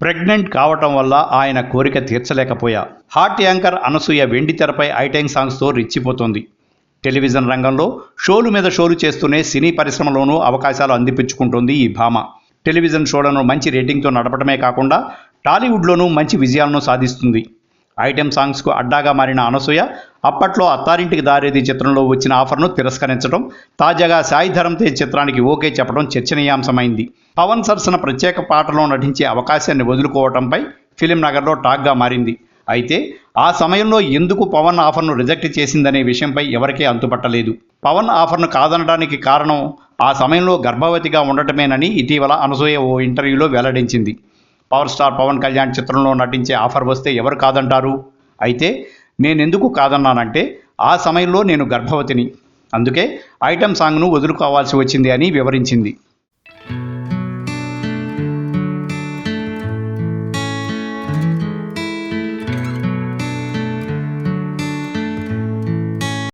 Pregnant కావటం వల్ల ఆయన కోరిక తీర్చలేకపోయా. హాట్ యాంకర్ అనసూయ వెండి తెరపై ఐటెంగ్ సాంగ్స్తో రెచ్చిపోతోంది. టెలివిజన్ రంగంలో షోలు మీద షోలు చేస్తూనే సినీ పరిశ్రమలోనూ అవకాశాలు అందిపించుకుంటోంది ఈ భామ. టెలివిజన్ షోలను మంచి రేటింగ్తో నడపడమే కాకుండా టాలీవుడ్లోనూ మంచి విజయాలను సాధిస్తుంది. ఐటెం సాంగ్స్కు అడ్డాగా మారిన అనసూయ అప్పట్లో అత్తారింటికి దారేది చిత్రంలో వచ్చిన ఆఫర్ను తిరస్కరించడం తాజాగా సాయి ధరమ్ తేజ్ చిత్రానికి ఓకే చెప్పడం చర్చనీయాంశమైంది. పవన్ సరసన ప్రత్యేక పాటలో నటించే అవకాశాన్ని వదులుకోవడంపై ఫిలిం నగర్లో టాక్గా మారింది. అయితే ఆ సమయంలో ఎందుకు పవన్ ఆఫర్ను రిజెక్ట్ చేసిందనే విషయంపై ఎవరికీ అంతుపట్టలేదు. పవన్ ఆఫర్ను కాదనడానికి కారణం ఆ సమయంలో గర్భవతిగా ఉండటమేనని ఇటీవల అనసూయ ఓ ఇంటర్వ్యూలో వెల్లడించింది. పవర్ స్టార్ పవన్ కళ్యాణ్ చిత్రంలో నటించే ఆఫర్ వస్తే ఎవరు కాదంటారు? అయితే నేనెందుకు కాదన్నానంటే ఆ సమయంలో నేను గర్భవతిని. అందుకే ఐటెం సాంగ్ను వదులుకోవాల్సి వచ్చింది అని వివరించింది.